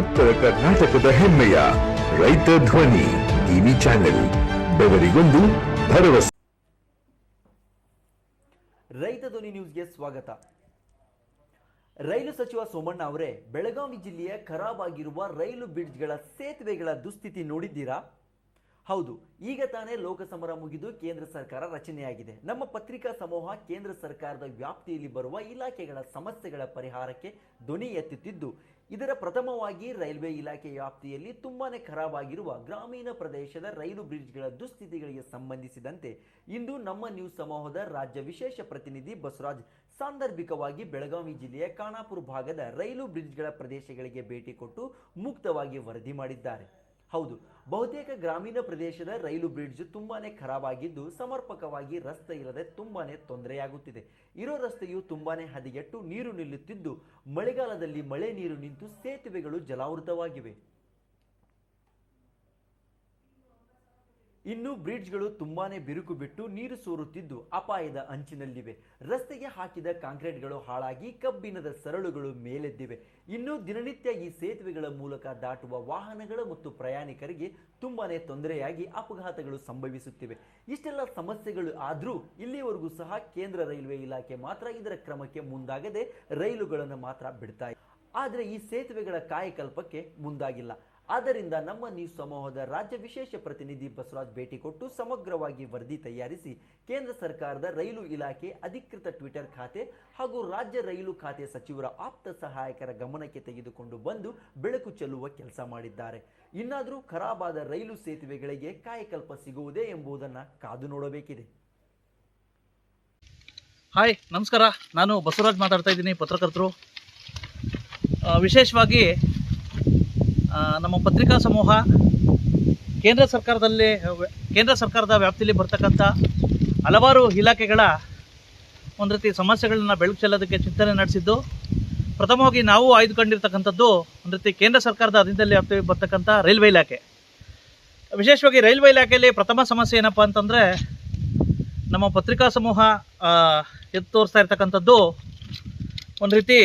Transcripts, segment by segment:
ಉತ್ತರ ಕರ್ನಾಟಕದ ಹೆಮ್ಮೆಯ ರೈತ ಧ್ವನಿ ಟಿವಿ ಚಾನೆಲ್, ಬೆವರಿಗೊಂದು ಭರವಸೆ. ರೈತ ಧ್ವನಿ ನ್ಯೂಸ್ಗೆ ಸ್ವಾಗತ. ರೈಲು ಸಚಿವ ಸೋಮಣ್ಣ ಅವರೇ ಬೆಳಗಾವಿ ಜಿಲ್ಲೆಯ ಖರಾಬ್ ಆಗಿರುವ ರೈಲು ಬ್ರಿಡ್ಜ್ಗಳ ಸೇತುವೆಗಳ ದುಸ್ಥಿತಿ ನೋಡಿದ್ದೀರಾ? ಹೌದು, ಈಗ ತಾನೇ ಲೋಕಸಮರ ಮುಗಿದು ಕೇಂದ್ರ ಸರ್ಕಾರ ರಚನೆಯಾಗಿದೆ. ನಮ್ಮ ಪತ್ರಿಕಾ ಸಮೂಹ ಕೇಂದ್ರ ಸರ್ಕಾರದ ವ್ಯಾಪ್ತಿಯಲ್ಲಿ ಬರುವ ಇಲಾಖೆಗಳ ಸಮಸ್ಯೆಗಳ ಪರಿಹಾರಕ್ಕೆ ಧ್ವನಿ ಎತ್ತುತ್ತಿದ್ದು, ಇದರ ಪ್ರಥಮವಾಗಿ ರೈಲ್ವೆ ಇಲಾಖೆ ವ್ಯಾಪ್ತಿಯಲ್ಲಿ ತುಂಬಾನೇ ಖರಾಬ್ ಆಗಿರುವ ಗ್ರಾಮೀಣ ಪ್ರದೇಶದ ರೈಲು ಬ್ರಿಡ್ಜ್ಗಳ ದುಸ್ಥಿತಿಗಳಿಗೆ ಸಂಬಂಧಿಸಿದಂತೆ ಇಂದು ನಮ್ಮ ನ್ಯೂಸ್ ಸಮೂಹದ ರಾಜ್ಯ ವಿಶೇಷ ಪ್ರತಿನಿಧಿ ಬಸವರಾಜ್ ಸಾಂದರ್ಭಿಕವಾಗಿ ಬೆಳಗಾವಿ ಜಿಲ್ಲೆಯ ಖಾನಾಪುರ ಭಾಗದ ರೈಲು ಬ್ರಿಡ್ಜ್ಗಳ ಪ್ರದೇಶಗಳಿಗೆ ಭೇಟಿ ಕೊಟ್ಟು ಮುಕ್ತವಾಗಿ ವರದಿ ಮಾಡಿದ್ದಾರೆ. ಹೌದು. ಬಹುತೇಕ ಗ್ರಾಮೀಣ ಪ್ರದೇಶದ ರೈಲು ಬ್ರಿಡ್ಜ್ ತುಂಬಾನೇ ಖರಾಬಾಗಿದ್ದು ಸಮರ್ಪಕವಾಗಿ ರಸ್ತೆ ಇಲ್ಲದೆ ತುಂಬಾನೇ ತೊಂದರೆಯಾಗುತ್ತಿದೆ. ಇರೋ ರಸ್ತೆಯು ತುಂಬಾನೇ ಹದಿಗೆಟ್ಟು ನೀರು ನಿಲ್ಲುತ್ತಿದ್ದು ಮಳೆಗಾಲದಲ್ಲಿ ಮಳೆ ನೀರು ನಿಂತು ಸೇತುವೆಗಳು ಜಲಾವೃತವಾಗಿವೆ. ಇನ್ನು ಬ್ರಿಡ್ಜ್ಗಳು ತುಂಬಾನೇ ಬಿರುಕು ಬಿಟ್ಟು ನೀರು ಸೋರುತ್ತಿದ್ದು ಅಪಾಯದ ಅಂಚಿನಲ್ಲಿವೆ. ರಸ್ತೆಗೆ ಹಾಕಿದ ಕಾಂಕ್ರೀಟ್ಗಳು ಹಾಳಾಗಿ ಕಬ್ಬಿಣದ ಸರಳುಗಳು ಮೇಲೆದ್ದಿವೆ. ಇನ್ನು ದಿನನಿತ್ಯ ಈ ಸೇತುವೆಗಳ ಮೂಲಕ ದಾಟುವ ವಾಹನಗಳು ಮತ್ತು ಪ್ರಯಾಣಿಕರಿಗೆ ತುಂಬಾನೇ ತೊಂದರೆಯಾಗಿ ಅಪಘಾತಗಳು ಸಂಭವಿಸುತ್ತಿವೆ. ಇಷ್ಟೆಲ್ಲ ಸಮಸ್ಯೆಗಳು ಆದರೂ ಇಲ್ಲಿಯವರೆಗೂ ಸಹ ಕೇಂದ್ರ ರೈಲ್ವೆ ಇಲಾಖೆ ಮಾತ್ರ ಇದರ ಕ್ರಮಕ್ಕೆ ಮುಂದಾಗದೆ ರೈಲುಗಳನ್ನು ಮಾತ್ರ ಬಿಡ್ತಾ ಆದರೆ ಈ ಸೇತುವೆಗಳ ಕಾಯಕಲ್ಪಕ್ಕೆ ಮುಂದಾಗಿಲ್ಲ. ಆದ್ದರಿಂದ ನಮ್ಮ ನ್ಯೂಸ್ ಸಮೂಹದ ರಾಜ್ಯ ವಿಶೇಷ ಪ್ರತಿನಿಧಿ ಬಸವರಾಜ್ ಭೇಟಿ ಕೊಟ್ಟು ಸಮಗ್ರವಾಗಿ ವರದಿ ತಯಾರಿಸಿ ಕೇಂದ್ರ ಸರ್ಕಾರದ ರೈಲು ಇಲಾಖೆ ಅಧಿಕೃತ ಟ್ವಿಟರ್ ಖಾತೆ ಹಾಗೂ ರಾಜ್ಯ ರೈಲು ಖಾತೆ ಸಚಿವರ ಆಪ್ತ ಸಹಾಯಕರ ಗಮನಕ್ಕೆ ತೆಗೆದುಕೊಂಡು ಬಂದು ಬೆಳಕು ಚೆಲ್ಲುವ ಕೆಲಸ ಮಾಡಿದ್ದಾರೆ. ಇನ್ನಾದರೂ ಖರಾಬಾದ ರೈಲು ಸೇತುವೆಗಳಿಗೆ ಕಾಯಕಲ್ಪ ಸಿಗುವುದೇ ಎಂಬುದನ್ನು ಕಾದು ನೋಡಬೇಕಿದೆ. ಹಾಯ್, ನಮಸ್ಕಾರ. ನಾನು ಬಸವರಾಜ್ ಮಾತಾಡ್ತಾ ಇದ್ದೀನಿ, ಪತ್ರಕರ್ತರು. ವಿಶೇಷವಾಗಿ ನಮ್ಮ ಪತ್ರಿಕಾ ಸಮೂಹ ಕೇಂದ್ರ ಸರ್ಕಾರದಲ್ಲಿ, ಕೇಂದ್ರ ಸರ್ಕಾರದ ವ್ಯಾಪ್ತಿಯಲ್ಲಿ ಬರ್ತಕ್ಕಂಥ ಹಲವಾರು ಇಲಾಖೆಗಳ ಒಂದು ರೀತಿ ಸಮಸ್ಯೆಗಳನ್ನ ಬೆಳಕು ಚೆಲ್ಲೋದಕ್ಕೆ ಚಿಂತನೆ ನಡೆಸಿದ್ದು, ಪ್ರಥಮವಾಗಿ ನಾವು ಆಯ್ದುಕೊಂಡಿರ್ತಕ್ಕಂಥದ್ದು ಒಂದು ರೀತಿ ಕೇಂದ್ರ ಸರ್ಕಾರದ ಅಧೀನದಲ್ಲಿ ವ್ಯಾಪ್ತಿ ಬರ್ತಕ್ಕಂಥ ರೈಲ್ವೆ ಇಲಾಖೆ. ವಿಶೇಷವಾಗಿ ರೈಲ್ವೆ ಇಲಾಖೆಯಲ್ಲಿ ಪ್ರಥಮ ಸಮಸ್ಯೆ ಏನಪ್ಪ ಅಂತಂದರೆ, ನಮ್ಮ ಪತ್ರಿಕಾ ಸಮೂಹ ಎದ್ದು ತೋರಿಸ್ತಾ ಇರ್ತಕ್ಕಂಥದ್ದು ಒಂದು ರೀತಿ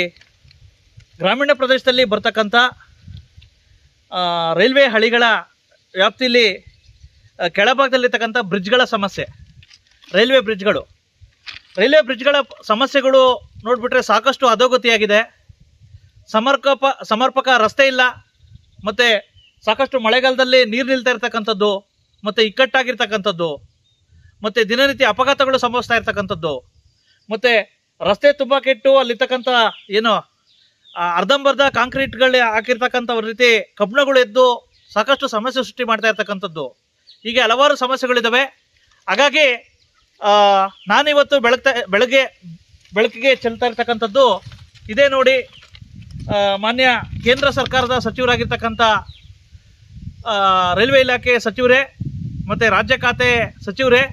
ಗ್ರಾಮೀಣ ಪ್ರದೇಶದಲ್ಲಿ ಬರ್ತಕ್ಕಂಥ ರೈಲ್ವೆ ಹಳಿಗಳ ವ್ಯಾಪ್ತಿಯಲ್ಲಿ ಕೆಳಭಾಗದಲ್ಲಿರ್ತಕ್ಕಂಥ ಬ್ರಿಡ್ಜ್ಗಳ ಸಮಸ್ಯೆ. ರೈಲ್ವೆ ಬ್ರಿಡ್ಜ್ಗಳು. ರೈಲ್ವೆ ಬ್ರಿಡ್ಜ್ಗಳ ಸಮಸ್ಯೆಗಳು ನೋಡಿಬಿಟ್ರೆ ಸಾಕಷ್ಟು ಅಧೋಗತಿಯಾಗಿದೆ. ಸಮರ್ಪಕ ಸಮರ್ಪಕ ರಸ್ತೆ ಇಲ್ಲ. ಮತ್ತು ಸಾಕಷ್ಟು ಮಳೆಗಾಲದಲ್ಲಿ ನೀರು ನಿಲ್ತಾ ಇರ್ತಕ್ಕಂಥದ್ದು, ಮತ್ತು ಇಕ್ಕಟ್ಟಾಗಿರ್ತಕ್ಕಂಥದ್ದು, ಮತ್ತು ದಿನನಿತ್ಯ ಅಪಘಾತಗಳು ಸಂಭವಿಸ್ತಾ ಇರ್ತಕ್ಕಂಥದ್ದು, ಮತ್ತು ರಸ್ತೆ ತುಂಬ ಕೆಟ್ಟು ಅಲ್ಲಿರ್ತಕ್ಕಂಥ ಏನು ಅರ್ಧಂಬರ್ಧ ಕಾಂಕ್ರೀಟ್ಗಳು ಹಾಕಿರ್ತಕ್ಕಂಥ ರೀತಿ ಕಬ್ಬಣಗಳು ಎದ್ದು ಸಾಕಷ್ಟು ಸಮಸ್ಯೆ ಸೃಷ್ಟಿ ಮಾಡ್ತಾ ಇರ್ತಕ್ಕಂಥದ್ದು. ಹೀಗೆ ಹಲವಾರು ಸಮಸ್ಯೆಗಳಿದ್ದಾವೆ ಹಾಗಾಗಿ ನಾನಿವತ್ತು ಬೆಳಗ್ತಾ, ಬೆಳಗ್ಗೆ, ಬೆಳಕಿಗೆ ಚೆಲ್ತಾ ಇರ್ತಕ್ಕಂಥದ್ದು ಇದೇ ನೋಡಿ ಮಾನ್ಯ ಕೇಂದ್ರ ಸರ್ಕಾರದ ಸಚಿವರಾಗಿರ್ತಕ್ಕಂಥ ರೈಲ್ವೆ ಇಲಾಖೆ ಸಚಿವರೇ, ಮತ್ತು ರಾಜ್ಯ ಖಾತೆ ಸಚಿವರೇ,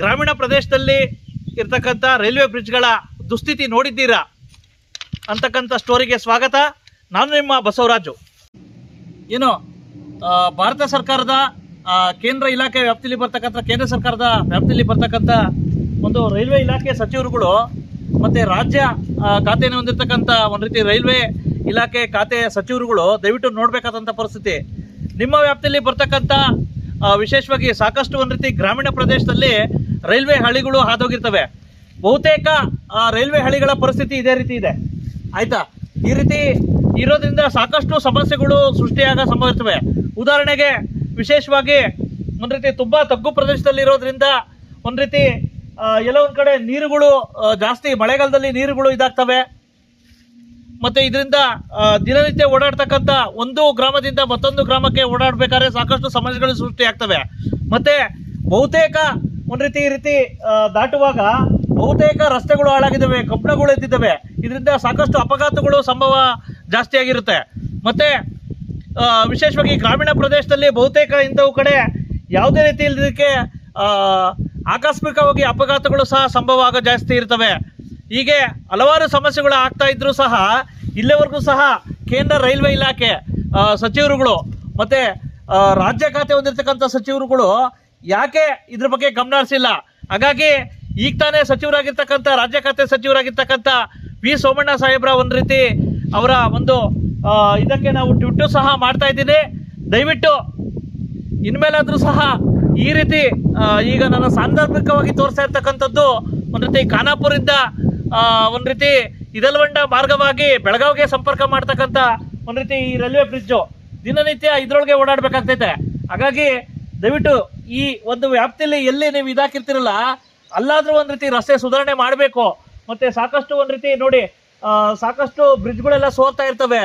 ಗ್ರಾಮೀಣ ಪ್ರದೇಶದಲ್ಲಿ ಇರ್ತಕ್ಕಂಥ ರೈಲ್ವೆ ಬ್ರಿಡ್ಜ್ಗಳ ದುಸ್ಥಿತಿ ನೋಡಿದ್ದೀರಾ? ಅಂತಕ್ಕಂಥ ಸ್ಟೋರಿಗೆ ಸ್ವಾಗತ. ನಾನು ನಿಮ್ಮ ಬಸವರಾಜು. ಏನು ಭಾರತ ಸರ್ಕಾರದ ಕೇಂದ್ರ ಇಲಾಖೆ ವ್ಯಾಪ್ತಿಯಲ್ಲಿ ಬರ್ತಕ್ಕಂಥ, ಕೇಂದ್ರ ಸರ್ಕಾರದ ವ್ಯಾಪ್ತಿಯಲ್ಲಿ ಬರ್ತಕ್ಕಂಥ ಒಂದು ರೈಲ್ವೆ ಇಲಾಖೆ ಸಚಿವರುಗಳು ಮತ್ತು ರಾಜ್ಯ ಖಾತೆಯನ್ನು ಹೊಂದಿರತಕ್ಕಂಥ ಒಂದು ರೀತಿ ರೈಲ್ವೆ ಇಲಾಖೆ ಖಾತೆ ಸಚಿವರುಗಳು ದಯವಿಟ್ಟು ನೋಡಬೇಕಾದಂಥ ಪರಿಸ್ಥಿತಿ. ನಿಮ್ಮ ವ್ಯಾಪ್ತಿಯಲ್ಲಿ ಬರ್ತಕ್ಕಂಥ ವಿಶೇಷವಾಗಿ ಸಾಕಷ್ಟು ಒಂದು ರೀತಿ ಗ್ರಾಮೀಣ ಪ್ರದೇಶದಲ್ಲಿ ರೈಲ್ವೆ ಹಳಿಗಳು ಹಾದೋಗಿರ್ತವೆ ಬಹುತೇಕ ರೈಲ್ವೆ ಹಳಿಗಳ ಪರಿಸ್ಥಿತಿ ಇದೇ ರೀತಿ ಇದೆ. ಆಯ್ತಾ? ಈ ರೀತಿ ಇರೋದ್ರಿಂದ ಸಾಕಷ್ಟು ಸಮಸ್ಯೆಗಳು ಸೃಷ್ಟಿಯಾಗ ಸಂಭವಿಸ್ತವೆ. ಉದಾಹರಣೆಗೆ ವಿಶೇಷವಾಗಿ ಒಂದು ರೀತಿ ತುಂಬ ತಗ್ಗು ಪ್ರದೇಶದಲ್ಲಿ ಇರೋದ್ರಿಂದ ಒಂದು ರೀತಿ ಆ, ಎಲ್ಲೋ ಕಡೆ ನೀರುಗಳು ಜಾಸ್ತಿ ಮಳೆಗಾಲದಲ್ಲಿ ನೀರುಗಳು ಇದಾಗ್ತವೆ. ಮತ್ತೆ ಇದರಿಂದ ದಿನನಿತ್ಯ ಓಡಾಡ್ತಕ್ಕಂಥ ಒಂದು ಗ್ರಾಮದಿಂದ ಮತ್ತೊಂದು ಗ್ರಾಮಕ್ಕೆ ಓಡಾಡ್ಬೇಕಾದ್ರೆ ಸಾಕಷ್ಟು ಸಮಸ್ಯೆಗಳು ಸೃಷ್ಟಿಯಾಗ್ತವೆ. ಮತ್ತೆ ಬಹುತೇಕ ಒಂದು ರೀತಿ ಈ ರೀತಿ ದಾಟುವಾಗ ಬಹುತೇಕ ರಸ್ತೆಗಳು ಹಾಳಾಗಿದ್ದಾವೆ, ಕಬ್ಬಣಗಳು ಎದ್ದಿದ್ದಾವೆ. ಇದರಿಂದ ಸಾಕಷ್ಟು ಅಪಘಾತಗಳು ಸಂಭವ ಜಾಸ್ತಿ ಆಗಿರುತ್ತೆ. ಮತ್ತೆ ವಿಶೇಷವಾಗಿ ಗ್ರಾಮೀಣ ಪ್ರದೇಶದಲ್ಲಿ ಬಹುತೇಕ ಇಂಥವು ಕಡೆ ಯಾವುದೇ ರೀತಿ ಇಲ್ಲದಕ್ಕೆ ಆಕಸ್ಮಿಕವಾಗಿ ಅಪಘಾತಗಳು ಸಹ ಸಂಭವ ಆಗೋ ಜಾಸ್ತಿ ಇರ್ತವೆ. ಹೀಗೆ ಹಲವಾರು ಸಮಸ್ಯೆಗಳು ಆಗ್ತಾ ಇದ್ರೂ ಸಹ ಇಲ್ಲಿವರೆಗೂ ಸಹ ಕೇಂದ್ರ ರೈಲ್ವೆ ಇಲಾಖೆ ಸಚಿವರುಗಳು ಮತ್ತೆ ರಾಜ್ಯ ಖಾತೆ ಹೊಂದಿರತಕ್ಕಂಥ ಸಚಿವರುಗಳು ಯಾಕೆ ಇದ್ರ ಬಗ್ಗೆ ಗಮನ ಹರಿಸಿಲ್ಲ? ಹಾಗಾಗಿ ಈಗ ತಾನೇ ಸಚಿವರಾಗಿರ್ತಕ್ಕಂಥ, ರಾಜ್ಯ ಖಾತೆ ಸಚಿವರಾಗಿರ್ತಕ್ಕಂಥ ವಿ ಸೋಮಣ್ಣ ಸಾಹೇಬ್ರ ಒಂದು ರೀತಿ ಅವರ ಒಂದು ಇದಕ್ಕೆ ನಾವು ಟ್ವಿಟ್ಟು ಸಹ ಮಾಡ್ತಾ ಇದ್ದೀನಿ. ದಯವಿಟ್ಟು ಇನ್ಮೇಲಾದರೂ ಸಹ ಈ ರೀತಿ ಈಗ ನಾನು ಸಾಂದರ್ಭಿಕವಾಗಿ ತೋರಿಸ್ತಾ ಇರ್ತಕ್ಕಂಥದ್ದು ಒಂದು ರೀತಿ ಖಾನಾಪುರಿಂದ ಒಂದು ರೀತಿ ಇದಲ್ವಂಡ ಮಾರ್ಗವಾಗಿ ಬೆಳಗಾವಿಗೆ ಸಂಪರ್ಕ ಮಾಡ್ತಕ್ಕಂಥ ಒಂದು ರೀತಿ ಈ ರೈಲ್ವೆ ಬ್ರಿಡ್ಜು ದಿನನಿತ್ಯ ಇದರೊಳಗೆ ಓಡಾಡಬೇಕಾಗ್ತೈತೆ. ಹಾಗಾಗಿ ದಯವಿಟ್ಟು ಈ ಒಂದು ವ್ಯಾಪ್ತಿಯಲ್ಲಿ ಎಲ್ಲಿ ನೀವು ಇದಾಕಿರ್ತಿರಲ್ಲ ಅಲ್ಲಾದ್ರೂ ಒಂದು ರೀತಿ ರಸ್ತೆ ಸುಧಾರಣೆ ಮಾಡಬೇಕು. ಮತ್ತೆ ಸಾಕಷ್ಟು ಒಂದು ರೀತಿ ನೋಡಿ ಸಾಕಷ್ಟು ಬ್ರಿಡ್ಜ್ಗಳೆಲ್ಲ ಸೋರ್ತಾ ಇರ್ತವೆ.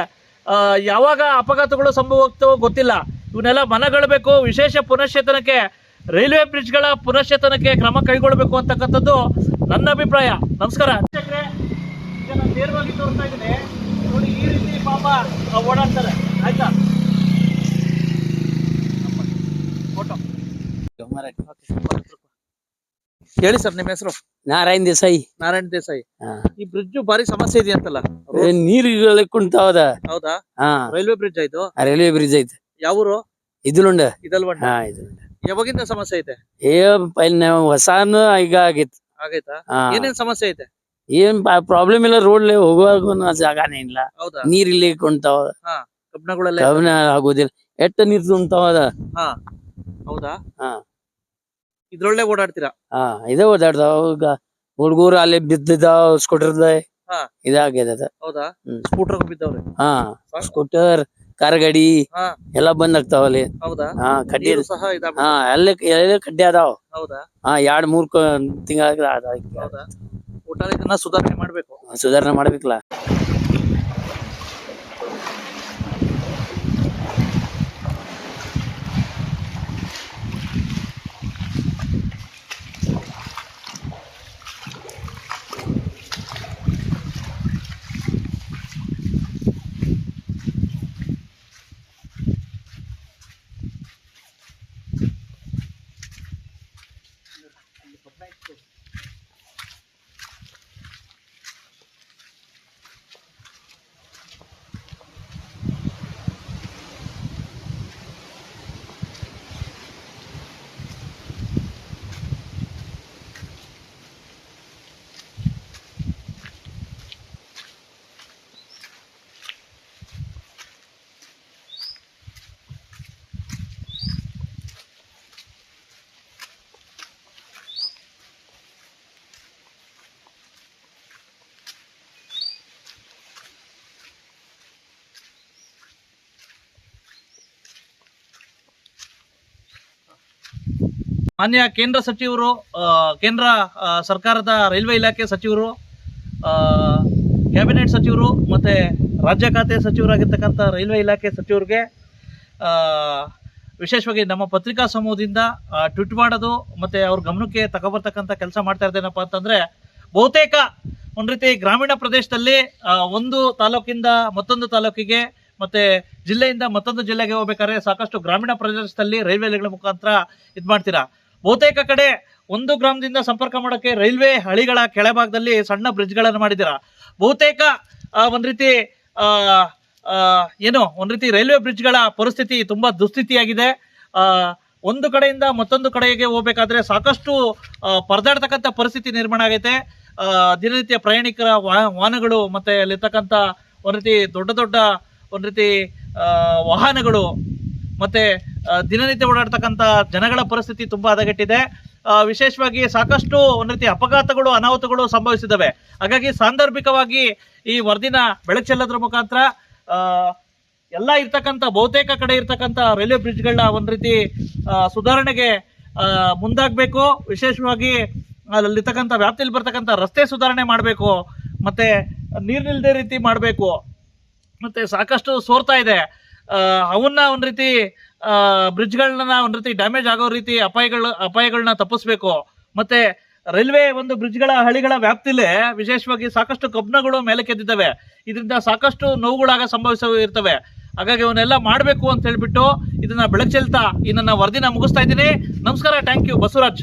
ಯಾವಾಗ ಅಪಘಾತಗಳು ಸಂಭವವಾಗ್ತವೋ ಗೊತ್ತಿಲ್ಲ. ಇವನ್ನೆಲ್ಲ ಮನಗಳಬೇಕು. ವಿಶೇಷ ಪುನಶ್ಚೇತನಕ್ಕೆ, ರೈಲ್ವೆ ಬ್ರಿಡ್ಜ್ಗಳ ಪುನಶ್ಚೇತನಕ್ಕೆ ಕ್ರಮ ಕೈಗೊಳ್ಳಬೇಕು ಅಂತಕ್ಕಂಥದ್ದು ನನ್ನ ಅಭಿಪ್ರಾಯ. ನಮಸ್ಕಾರ. ನೇರವಾಗಿ ತೋರಿಸ್ತಾ ಇದ್ದೀನಿ. ನೋಡಿ, ಈ ರೀತಿ ಪಾಪ ಓಡಾಡ್ತಾರೆ. ಆಯ್ತಾ? ಫೋಟೋ ಹೇಳಿ ಸರ್ ನಿಮ್ಮ ಹೆಸರು? ನಾರಾಯಣ್ ದೇಸಾಯಿ. ನಾರಾಯಣ್ ದೇಸಾಯಿ. ಹಾ. ಈ ಬ್ರಿಡ್ಜ್ ಭಾರಿ ಸಮಸ್ಯೆ ಇದೆಯಂತಲ್ಲ ಏ, ನೀರಿಗೆ ಕುಂತಾವದ ಹೌದಾ. ಹಾ. ರೈಲ್ವೆ ಬ್ರಿಡ್ಜ್ ಆಯ್ತು? ರೈಲ್ವೆ ಬ್ರಿಡ್ಜ್ ಐತೆ ಯಾವೂರು? ಇದುಲುಂಡ. ಇದಲ್ವಂಡ ಹಾ ಇದುಲುಂಡ. ಯಾವಾಗಿಂದ ಸಮಸ್ಯೆ ಐತೆ? ಏ ಪೈನ್ ಹೊಸಾನು ಈಗ ಆಗೈತೆ ಆಗೈತಾ? ಹಾ. ಏನೇನ್ ಸಮಸ್ಯೆ ಐತೆ? ಏನ್ ಪ್ರಾಬ್ಲಮ್ ಇಲ್ಲ ರೋಡ್ ಹೋಗುವಾಗ ಜಾಗನೇ ಇಲ್ಲ. ಹೌದಾ? ನೀರ್ ಇಲ್ಲಿ ಕುಂತಾವ ಕಬ್ಣಗಳೆಲ್ಲ ಆಗೋದಿಲ್ಲ. ಎಷ್ಟ ನೀರ್ ತುಂಬ ಹಾ. ಹೌದಾ? ಹಾ. ಇದ್ರೊಳ್ಳೆ ಓಡಾಡ್ತೀರಾ? ಹಾ ಇದೇ ಓಡಾಡ್ದಾವ. ಈಗ ಹುಡುಗರು ಅಲ್ಲಿ ಬಿದ್ದಿದ್ದಾವ ಸ್ಕೂಟರ್ದ ಹಾ. ಇದಾಗ್ಯದ ಹೌದಾ? ಹ್ಮ್. ಸ್ಕೂಟರ್ ಬಿದ್ದವ್ರೆ? ಹಾ ಸ್ಕೂಟರ್ ಕಾರ್ ಗಾಡಿ ಹಾ. ಎಲ್ಲಾ ಬಂದ್ ಆಗ್ತಾವ ಅಲ್ಲಿ. ಹೌದಾ? ಹಾ ಕಡ್ಡಿ ನೀರು ಸಹ ಇದಾಗ್ ಹಾ ಎಲ್ಲ ಎಲ್ಲ ಕಡ್ಡಿ ಅದಾವ. ಹೌದಾ? ಹಾ ಎರಡ್ ಮೂರ್ ತಿಂಗಳ ಹೌದಾ? ಊಟ ಇದನ್ನ ಸುಧಾರಣೆ ಮಾಡ್ಬೇಕು. ಸುಧಾರಣೆ ಮಾಡ್ಬೇಕಲ್ಲ. ಮಾನ್ಯ ಕೇಂದ್ರ ಸಚಿವರು ಕೇಂದ್ರ ಸರ್ಕಾರದ ರೈಲ್ವೆ ಇಲಾಖೆ ಸಚಿವರು ಕ್ಯಾಬಿನೆಟ್ ಸಚಿವರು ಮತ್ತು ರಾಜ್ಯ ಖಾತೆ ಸಚಿವರಾಗಿರ್ತಕ್ಕಂಥ ರೈಲ್ವೆ ಇಲಾಖೆ ಸಚಿವರಿಗೆ ವಿಶೇಷವಾಗಿ ನಮ್ಮ ಪತ್ರಿಕಾ ಸಮೂಹದಿಂದ ಟ್ವಿಟ್ ಮಾಡೋದು ಮತ್ತು ಅವ್ರ ಗಮನಕ್ಕೆ ತಗೊಬರ್ತಕ್ಕಂಥ ಕೆಲಸ ಮಾಡ್ತಾ ಇದ್ದೇನಪ್ಪ ಅಂತಂದರೆ, ಬಹುತೇಕ ಒಂದು ರೀತಿ ಗ್ರಾಮೀಣ ಪ್ರದೇಶದಲ್ಲಿ ಒಂದು ತಾಲೂಕಿಂದ ಮತ್ತೊಂದು ತಾಲೂಕಿಗೆ ಮತ್ತು ಜಿಲ್ಲೆಯಿಂದ ಮತ್ತೊಂದು ಜಿಲ್ಲೆಗೆ ಹೋಗ್ಬೇಕಾದ್ರೆ ಸಾಕಷ್ಟು ಗ್ರಾಮೀಣ ಪ್ರದೇಶದಲ್ಲಿ ರೈಲ್ವೆಗಳ ಮುಖಾಂತರ ಇದು ಮಾಡ್ತೀರಾ? ಬಹುತೇಕ ಕಡೆ ಒಂದು ಗ್ರಾಮದಿಂದ ಸಂಪರ್ಕ ಮಾಡೋಕ್ಕೆ ರೈಲ್ವೆ ಹಳಿಗಳ ಕೆಳಭಾಗದಲ್ಲಿ ಸಣ್ಣ ಬ್ರಿಡ್ಜ್ಗಳನ್ನು ಮಾಡಿದ್ದೀರಾ? ಬಹುತೇಕ ಒಂದು ರೀತಿ ಏನು, ಒಂದು ರೀತಿ ರೈಲ್ವೆ ಬ್ರಿಡ್ಜ್ಗಳ ಪರಿಸ್ಥಿತಿ ತುಂಬಾ ದುಸ್ಥಿತಿಯಾಗಿದೆ. ಒಂದು ಕಡೆಯಿಂದ ಮತ್ತೊಂದು ಕಡೆಗೆ ಹೋಗ್ಬೇಕಾದ್ರೆ ಸಾಕಷ್ಟು ಪರದಾಡ್ತಕ್ಕಂಥ ಪರಿಸ್ಥಿತಿ ನಿರ್ಮಾಣ ಆಗೈತೆ. ದಿನನಿತ್ಯ ಪ್ರಯಾಣಿಕರ ವಾಹನಗಳು ಮತ್ತೆ ಅಲ್ಲಿರ್ತಕ್ಕಂಥ ಒಂದು ರೀತಿ ದೊಡ್ಡ ದೊಡ್ಡ ಒಂದು ರೀತಿ ವಾಹನಗಳು ಮತ್ತೆ ದಿನನಿತ್ಯ ಓಡಾಡ್ತಕ್ಕಂಥ ಜನಗಳ ಪರಿಸ್ಥಿತಿ ತುಂಬಾ ಹದಗೆಟ್ಟಿದೆ. ವಿಶೇಷವಾಗಿ ಸಾಕಷ್ಟು ಒಂದು ರೀತಿ ಅಪಘಾತಗಳು, ಅನಾಹುತಗಳು ಸಂಭವಿಸಿದವೆ. ಹಾಗಾಗಿ ಸಾಂದರ್ಭಿಕವಾಗಿ ಈ ವರದಿನ ಬೆಳಕು ಚೆಲ್ಲೋದ್ರ ಮುಖಾಂತರ ಎಲ್ಲ ಇರ್ತಕ್ಕಂಥ ಬಹುತೇಕ ಕಡೆ ಇರ್ತಕ್ಕಂಥ ರೈಲ್ವೆ ಬ್ರಿಡ್ಜ್ಗಳನ್ನ ಒಂದು ರೀತಿ ಸುಧಾರಣೆಗೆ ಮುಂದಾಗಬೇಕು. ವಿಶೇಷವಾಗಿ ಅಲ್ಲಿರ್ತಕ್ಕಂಥ ವ್ಯಾಪ್ತಿಯಲ್ಲಿ ಬರ್ತಕ್ಕಂಥ ರಸ್ತೆ ಸುಧಾರಣೆ ಮಾಡಬೇಕು. ಮತ್ತೆ ನೀರು ನಿಲ್ದೇ ರೀತಿ ಮಾಡಬೇಕು. ಮತ್ತೆ ಸಾಕಷ್ಟು ಸೋರ್ತಾ ಇದೆ. ಅವನ್ನ ಒಂದು ರೀತಿ ಬ್ರಿಡ್ಜ್ಗಳನ್ನ ಒಂದು ರೀತಿ ಡ್ಯಾಮೇಜ್ ಆಗೋ ರೀತಿ ಅಪಾಯಗಳ ಅಪಾಯಗಳನ್ನ ತಪ್ಪಿಸ್ಬೇಕು. ಮತ್ತೆ ರೈಲ್ವೆ ಒಂದು ಬ್ರಿಡ್ಜ್ಗಳ ಹಳಿಗಳ ವ್ಯಾಪ್ತಿಲೇ ವಿಶೇಷವಾಗಿ ಸಾಕಷ್ಟು ಕಬ್ಣಗಳು ಮೇಲೆ ಕೆದ್ದಿದ್ದಾವೆ ಇದರಿಂದ ಸಾಕಷ್ಟು ನೋವುಗಳಾಗ ಸಂಭವಿಸ ಇರ್ತವೆ. ಹಾಗಾಗಿ ಅವನ್ನೆಲ್ಲ ಮಾಡಬೇಕು ಅಂತ ಹೇಳ್ಬಿಟ್ಟು ಇದನ್ನ ಬೆಳಚೆಲ್ತಾ ಈ ನನ್ನ ವರದಿನ ಮುಗಿಸ್ತಾ ಇದ್ದೀನಿ. ನಮಸ್ಕಾರ, ಥ್ಯಾಂಕ್ ಯು, ಬಸವರಾಜ್.